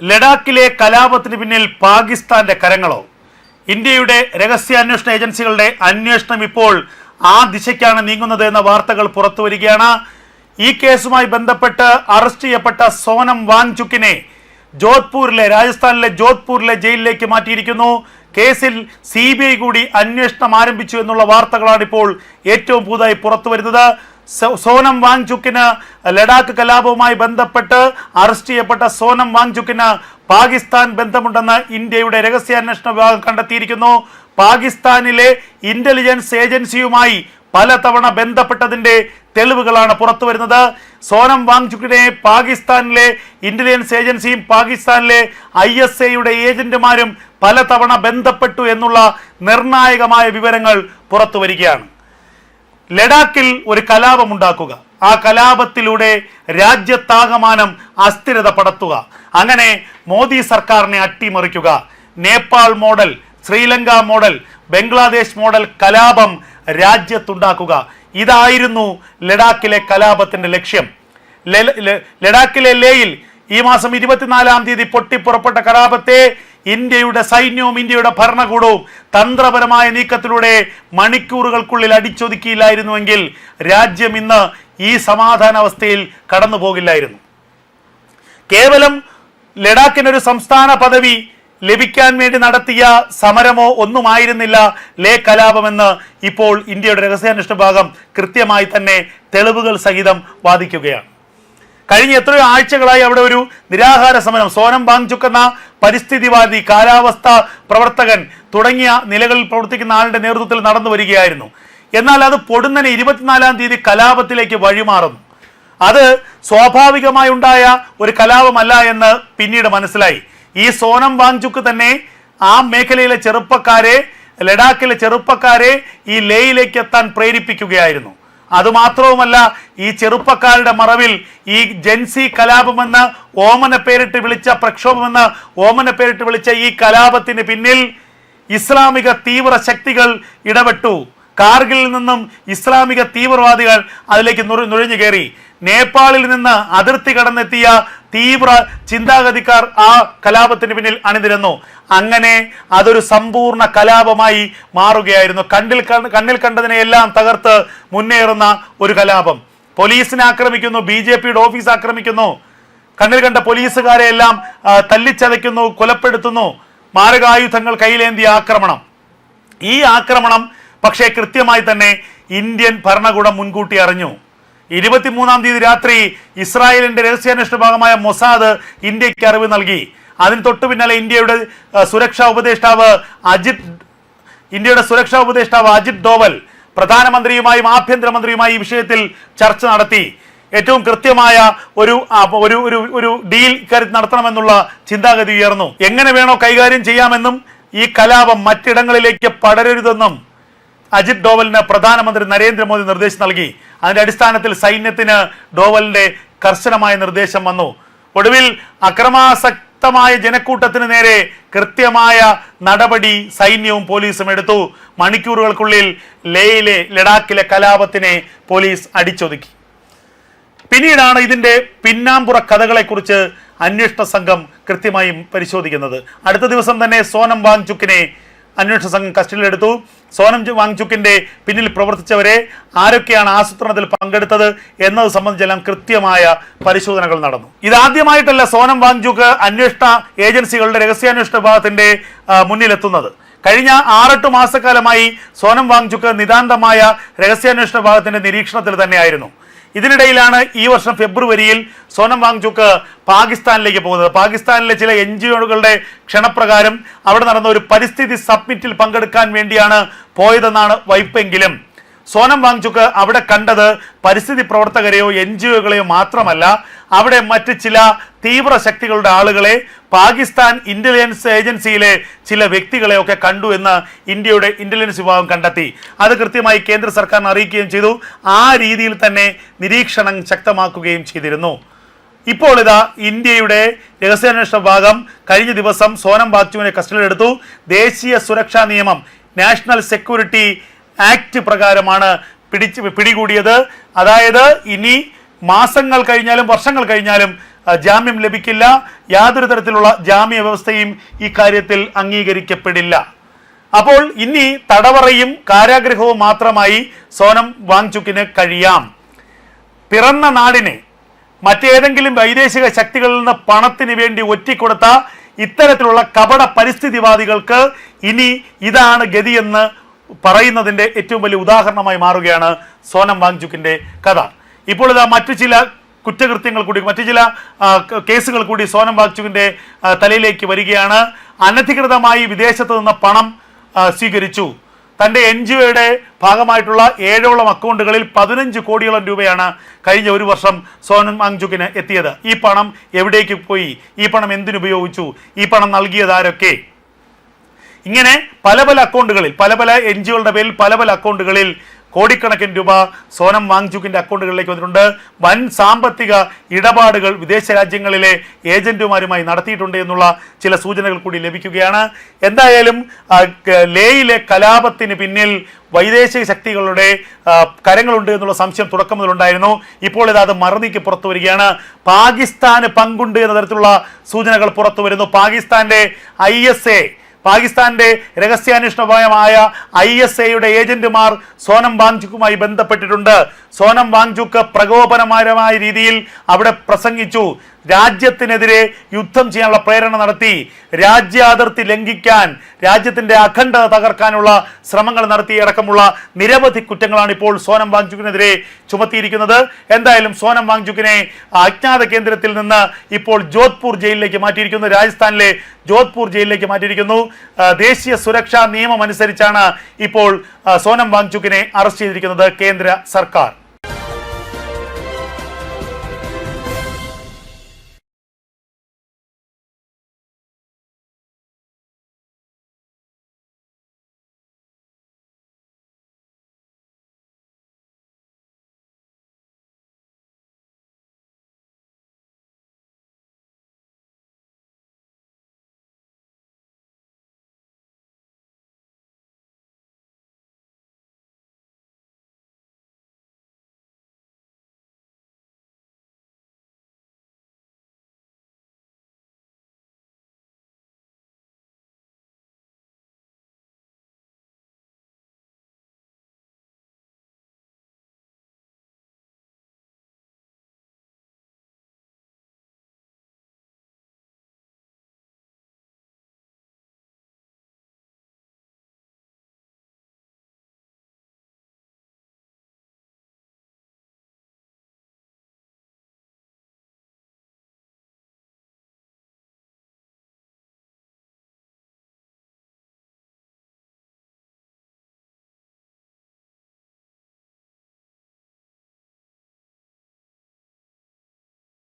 ലഡാക്കിലെ കലാപത്തിന് പിന്നിൽ പാകിസ്ഥാന്റെ കരങ്ങളോ? ഇന്ത്യയുടെ രഹസ്യാന്വേഷണ ഏജൻസികളുടെ അന്വേഷണം ഇപ്പോൾ ആ ദിശയ്ക്കാണ് നീങ്ങുന്നത് എന്ന വാർത്തകൾ പുറത്തു വരികയാണ്. ഈ കേസുമായി ബന്ധപ്പെട്ട് അറസ്റ്റ് ചെയ്യപ്പെട്ട സോനം വാങ്ചുക്കിനെ ജോധ്പൂരിലെ രാജസ്ഥാനിലെ ജോധ്പൂരിലെ ജയിലിലേക്ക് മാറ്റിയിരിക്കുന്നു. കേസിൽ സി കൂടി അന്വേഷണം ആരംഭിച്ചു എന്നുള്ള വാർത്തകളാണ് ഇപ്പോൾ ഏറ്റവും പുതുതായി പുറത്തു വരുന്നത്. സോനം വാങ്ചുക്കിന് ലഡാക്ക് കലാപവുമായി ബന്ധപ്പെട്ട് അറസ്റ്റ് ചെയ്യപ്പെട്ട സോനം വാങ്ചുക്കിന് പാകിസ്ഥാൻ ബന്ധമുണ്ടെന്ന് ഇന്ത്യയുടെ രഹസ്യാന്വേഷണ വിഭാഗം കണ്ടെത്തിയിരിക്കുന്നു. പാകിസ്ഥാനിലെ ഇന്റലിജൻസ് ഏജൻസിയുമായി പലതവണ ബന്ധപ്പെട്ടതിന്റെ തെളിവുകളാണ് പുറത്തു വരുന്നത് സോനം വാങ്ചുക്കിനെ പാകിസ്ഥാനിലെ ഇന്റലിജൻസ് ഏജൻസിയും പാകിസ്ഥാനിലെ ഐ എസ് എയുടെ ഏജന്റുമാരും പലതവണ ബന്ധപ്പെട്ടു എന്നുള്ള നിർണായകമായ വിവരങ്ങൾ പുറത്തു വരികയാണ് ലഡാക്കിൽ ഒരു കലാപം ഉണ്ടാക്കുക. ആ കലാപത്തിലൂടെ രാജ്യത്താകമാനം അസ്ഥിരത പടത്തുക. അങ്ങനെ മോദി സർക്കാരിനെ അട്ടിമറിക്കുക. Nepal model Sri Lanka model Bangladesh model കലാപം രാജ്യത്തുണ്ടാക്കുക. ഇതായിരുന്നു ലഡാക്കിലെ കലാപത്തിന്റെ ലക്ഷ്യം. ലഡാക്കിലെ ലേയിൽ ഈ മാസം ഇരുപത്തിനാലാം തീയതി പൊട്ടിപ്പുറപ്പെട്ട കലാപത്തെ ഇന്ത്യയുടെ സൈന്യവും ഇന്ത്യയുടെ ഭരണകൂടവും തന്ത്രപരമായ നീക്കത്തിലൂടെ മണിക്കൂറുകൾക്കുള്ളിൽ അടിച്ചൊതുക്കിയില്ലായിരുന്നുവെങ്കിൽ രാജ്യം ഇന്ന് ഈ സമാധാനാവസ്ഥയിൽ കടന്നു പോകില്ലായിരുന്നു കേവലം ലഡാക്കിനൊരു സംസ്ഥാന പദവി ലഭിക്കാൻ വേണ്ടി നടത്തിയ സമരമോ ഒന്നുമായിരുന്നില്ല ലേ കലാപമെന്ന് ഇപ്പോൾ ഇന്ത്യയുടെ രഹസ്യാന്വേഷണ ഭാഗം കൃത്യമായി തന്നെ തെളിവുകൾ സഹിതം വാദിക്കുകയാണ്. കഴിഞ്ഞ എത്രയോ ആഴ്ചകളായി അവിടെ ഒരു നിരാഹാര സമരം. സോനം വാങ്ചുക്ക് എന്ന പരിസ്ഥിതിവാദി കാലാവസ്ഥ പ്രവർത്തകൻ തുടങ്ങിയ നിലകളിൽ പ്രവർത്തിക്കുന്ന ആളുടെ നേതൃത്വത്തിൽ നടന്നു വരികയായിരുന്നു. എന്നാൽ അത് പൊടുന്നനെ ഇരുപത്തിനാലാം തീയതി കലാപത്തിലേക്ക് വഴിമാറുന്നു. അത് സ്വാഭാവികമായി ഉണ്ടായ ഒരു കലാപമല്ല എന്ന് പിന്നീട് മനസ്സിലായി. ഈ സോനം വാങ്ചുക്ക് തന്നെ ആ മേഖലയിലെ ചെറുപ്പക്കാരെ ലഡാക്കിലെ ചെറുപ്പക്കാരെ ഈ ലേയിലേക്ക് എത്താൻ പ്രേരിപ്പിക്കുകയായിരുന്നു. അതുമാത്രവുമല്ല ഈ ചെറുപ്പക്കാരുടെ മറവിൽ ഈ ജെൻസി കലാപമെന്ന് ഓമന പേരിട്ട് വിളിച്ച പ്രക്ഷോഭമെന്ന് ഓമന പേരിട്ട് വിളിച്ച ഈ കലാപത്തിന് പിന്നിൽ ഇസ്ലാമിക തീവ്ര ശക്തികൾ ഇടപെട്ടു. കാർഗിലിൽ നിന്നും ഇസ്ലാമിക തീവ്രവാദികൾ അതിലേക്ക് നുഴ- നുഴഞ്ഞു കയറി. നേപ്പാളിൽ നിന്ന് അതിർത്തി കടന്നെത്തിയ തീവ്ര ചിന്താഗതിക്കാർ ആ കലാപത്തിന് പിന്നിൽ അണിനിരന്നു. അങ്ങനെ അതൊരു സമ്പൂർണ കലാപമായി മാറുകയായിരുന്നു. കണ്ടിൽ കണ്ട- കണ്ണിൽ കണ്ടതിനെയെല്ലാം തകർത്ത് മുന്നേറുന്ന ഒരു കലാപം. പോലീസിനെ ആക്രമിക്കുന്നു ബി ജെ പിയുടെ ഓഫീസ് ആക്രമിക്കുന്നു. കണ്ണിൽ കണ്ട പോലീസുകാരെ എല്ലാം തല്ലിച്ചതയ്ക്കുന്നു കൊലപ്പെടുത്തുന്നു. മാരകായുധങ്ങൾ കയ്യിലേന്തിയ ആക്രമണം. ഈ ആക്രമണം പക്ഷേ കൃത്യമായി തന്നെ ഇന്ത്യൻ ഭരണകൂടം മുൻകൂട്ടി അറിഞ്ഞു. ഇരുപത്തിമൂന്നാം തീയതി രാത്രി ഇസ്രായേലിന്റെ രഹസ്യാന്വേഷണ ഭാഗമായ മൊസാദ് ഇന്ത്യയ്ക്ക് അറിവ് നൽകി. അതിന് തൊട്ടു പിന്നാലെ ഇന്ത്യയുടെ സുരക്ഷാ ഉപദേഷ്ടാവ് അജിത് ഇന്ത്യയുടെ സുരക്ഷാ ഉപദേഷ്ടാവ് അജിത് ഡോവൽ പ്രധാനമന്ത്രിയുമായും ആഭ്യന്തരമന്ത്രിയുമായി ഈ വിഷയത്തിൽ ചർച്ച നടത്തി. ഏറ്റവും കൃത്യമായ ഒരു ഒരു ഒരു ഡീൽ ഇക്കാര്യത്തിൽ നടത്തണമെന്നുള്ള ചിന്താഗതി ഉയർന്നു. എങ്ങനെ വേണോ കൈകാര്യം ചെയ്യാമെന്നും ഈ കലാപം മറ്റിടങ്ങളിലേക്ക് പടരരുതെന്നും അജിത് ഡോവലിന് പ്രധാനമന്ത്രി നരേന്ദ്രമോദി നിർദ്ദേശം നൽകി. അതിന്റെ അടിസ്ഥാനത്തിൽ സൈന്യത്തിന് ഡോവലിന്റെ കർശനമായ നിർദ്ദേശം വന്നു. ഒടുവിൽ അക്രമാസക്തമായ ജനക്കൂട്ടത്തിന് നേരെ കൃത്യമായ നടപടി സൈന്യവും പോലീസും എടുത്തു. മണിക്കൂറുകൾക്കുള്ളിൽ ലേയിലെ ലഡാക്കിലെ കലാപത്തിനെ പോലീസ് അടിച്ചൊതുക്കി. പിന്നീടാണ് ഇതിന്റെ പിന്നാമ്പുറ കഥകളെക്കുറിച്ച് അന്വേഷണ സംഘം കൃത്യമായും പരിശോധിക്കുന്നത്. അടുത്ത ദിവസം തന്നെ സോനം വാങ്ചുക്കിനെ അന്വേഷണ സംഘം കസ്റ്റഡിയിലെടുത്തു. സോനം വാങ്ചുക്കിന്റെ പിന്നിൽ പ്രവർത്തിച്ചവരെ ആരൊക്കെയാണ് ആസൂത്രണത്തിൽ പങ്കെടുത്തത് എന്നത് സംബന്ധിച്ചെല്ലാം കൃത്യമായ പരിശോധനകൾ നടന്നു. ഇതാദ്യമായിട്ടല്ല സോനം വാങ്ചുക്ക് അന്വേഷണ ഏജൻസികളുടെ രഹസ്യാന്വേഷണ വിഭാഗത്തിന്റെ മുന്നിലെത്തുന്നത്. കഴിഞ്ഞ ആറെട്ട് മാസക്കാലമായി സോനം വാങ്ചുക്ക് നിതാന്തമായ രഹസ്യാന്വേഷണ വിഭാഗത്തിന്റെ നിരീക്ഷണത്തിൽ തന്നെയായിരുന്നു. ഇതിനിടയിലാണ് ഈ വർഷം ഫെബ്രുവരിയിൽ സോനം വാങ്ചുക്ക് പാകിസ്ഥാനിലേക്ക് പോകുന്നത്. പാകിസ്ഥാനിലെ ചില എൻ ജി ഒകളുടെ ക്ഷണപ്രകാരം അവിടെ നടന്ന ഒരു പരിസ്ഥിതി സബ്മിറ്റിൽ പങ്കെടുക്കാൻ വേണ്ടിയാണ് പോയതെന്നാണ് വൈപ്പെങ്കിലും. സോനം വാങ്ചുക്ക് അവിടെ കണ്ടത് പരിസ്ഥിതി പ്രവർത്തകരെയോ എൻ ജി ഒകളെയോ മാത്രമല്ല അവിടെ മറ്റ് ചില തീവ്ര ശക്തികളുടെ ആളുകളെ പാകിസ്ഥാൻ ഇന്റലിജൻസ് ഏജൻസിയിലെ ചില വ്യക്തികളെ ഒക്കെ കണ്ടു എന്ന് ഇന്ത്യയുടെ ഇന്റലിജൻസ് വിഭാഗം കണ്ടെത്തി. അത് കൃത്യമായി കേന്ദ്ര സർക്കാരിനെ അറിയിക്കുകയും ചെയ്തു. ആ രീതിയിൽ തന്നെ നിരീക്ഷണം ശക്തമാക്കുകയും ചെയ്തിരുന്നു. ഇപ്പോൾ ഇതാ ഇന്ത്യയുടെ രഹസ്യാന്വേഷണ വിഭാഗം കഴിഞ്ഞ ദിവസം സോനം ബാച്ചുവിനെ കസ്റ്റഡിയിലെടുത്തു ദേശീയ സുരക്ഷാ നിയമം നാഷണൽ സെക്യൂരിറ്റി ആക്ട് പ്രകാരമാണ് പിടിച്ച് പിടികൂടിയത്. അതായത് ഇനി മാസങ്ങൾ കഴിഞ്ഞാലും വർഷങ്ങൾ കഴിഞ്ഞാലും ജാമ്യം ലഭിക്കില്ല. യാതൊരു തരത്തിലുള്ള ജാമ്യ വ്യവസ്ഥയും ഈ കാര്യത്തിൽ അംഗീകരിക്കപ്പെടില്ല. അപ്പോൾ ഇനി തടവറയും കാരാഗ്രഹവും മാത്രമായി സോനം വാങ്ചുക്കിന് കഴിയാം. പിറന്ന നാടിനെ മറ്റേതെങ്കിലും വൈദേശിക ശക്തികളിൽ നിന്ന് പണത്തിന് വേണ്ടി ഒറ്റിക്കൊടുത്ത ഇത്തരത്തിലുള്ള കപട പരിസ്ഥിതിവാദികൾക്ക് ഇനി ഇതാണ് ഗതിയെന്ന് പറയുന്നതിന്റെ ഏറ്റവും വലിയ ഉദാഹരണമായി മാറുകയാണ് സോനം വാങ്ചുക്കിന്റെ കഥ. ഇപ്പോൾ ഇതാ മറ്റു ചില കുറ്റകൃത്യങ്ങൾ കൂടി മറ്റു ചില കേസുകൾ കൂടി സോനം ബാഗ്ചുവിന്റെ തലയിലേക്ക് വരികയാണ്. അനധികൃതമായി വിദേശത്ത് നിന്ന് പണം സ്വീകരിച്ചു. തന്റെ എൻ ജി ഒയുടെ ഭാഗമായിട്ടുള്ള ഏഴോളം അക്കൗണ്ടുകളിൽ പതിനഞ്ച് കോടിയോളം രൂപയാണ് കഴിഞ്ഞ ഒരു വർഷം സോനം അങ്ജുക്കിന് എത്തിയത്. ഈ പണം എവിടേക്ക് പോയി? ഈ പണം എന്തിനുപയോഗിച്ചു ഈ പണം നൽകിയതാരൊക്കെ ഇങ്ങനെ പല പല അക്കൗണ്ടുകളിൽ പല പല എൻ ജികളുടെ പേരിൽ പല പല അക്കൗണ്ടുകളിൽ കോടിക്കണക്കിന് രൂപ സോനം വാങ്ചുക്കിന്റെ അക്കൗണ്ടുകളിലേക്ക് വന്നിട്ടുണ്ട്. വൻ സാമ്പത്തിക ഇടപാടുകൾ വിദേശ രാജ്യങ്ങളിലെ ഏജന്റുമാരുമായി നടത്തിയിട്ടുണ്ട് എന്നുള്ള ചില സൂചനകൾ കൂടി ലഭിക്കുകയാണ്. എന്തായാലും ലേയിലെ കലാപത്തിന് പിന്നിൽ വൈദേശിക ശക്തികളുടെ കരങ്ങളുണ്ട് എന്നുള്ള സംശയം തുടക്കം മുതലുണ്ടായിരുന്നു. ഇപ്പോൾ ഇത് അത് മറുനീക്കി പുറത്തു വരികയാണ്. പാകിസ്ഥാന് പങ്കുണ്ട് എന്ന തരത്തിലുള്ള സൂചനകൾ പുറത്തു വരുന്നു. പാകിസ്ഥാന്റെ ഐ പാകിസ്ഥാന്റെ രഹസ്യാന്വേഷണമായ ഐ എസ് എയുടെ ഏജന്റുമാർ സോനം വാങ്ചുക്കുമായി ബന്ധപ്പെട്ടിട്ടുണ്ട്. സോനം വാങ്ചുക്ക് പ്രകോപനപരമായ രീതിയിൽ അവിടെ പ്രസംഗിച്ചു. രാജ്യത്തിനെതിരെ യുദ്ധം ചെയ്യാനുള്ള പ്രേരണ നടത്തി. രാജ്യ രാജ്യാതിർത്തി ലംഘിക്കാൻ രാജ്യത്തിന്റെ അഖണ്ഡത തകർക്കാനുള്ള ശ്രമങ്ങൾ നടത്തി. അടക്കമുള്ള നിരവധി കുറ്റങ്ങളാണ് ഇപ്പോൾ സോനം വാങ്ചുക്കിനെതിരെ ചുമത്തിയിരിക്കുന്നത്. എന്തായാലും സോനം വാങ്ചുക്കിനെ അജ്ഞാത കേന്ദ്രത്തിൽ നിന്ന് ഇപ്പോൾ ജോധ്പൂർ ജയിലിലേക്ക് മാറ്റിയിരിക്കുന്നു. രാജസ്ഥാനിലെ ജോധ്പൂർ ജയിലിലേക്ക് മാറ്റിയിരിക്കുന്നു. ദേശീയ സുരക്ഷാ നിയമം അനുസരിച്ചാണ് ഇപ്പോൾ സോനം വാങ്ചുക്കിനെ അറസ്റ്റ് ചെയ്തിരിക്കുന്നത് കേന്ദ്ര സർക്കാർ.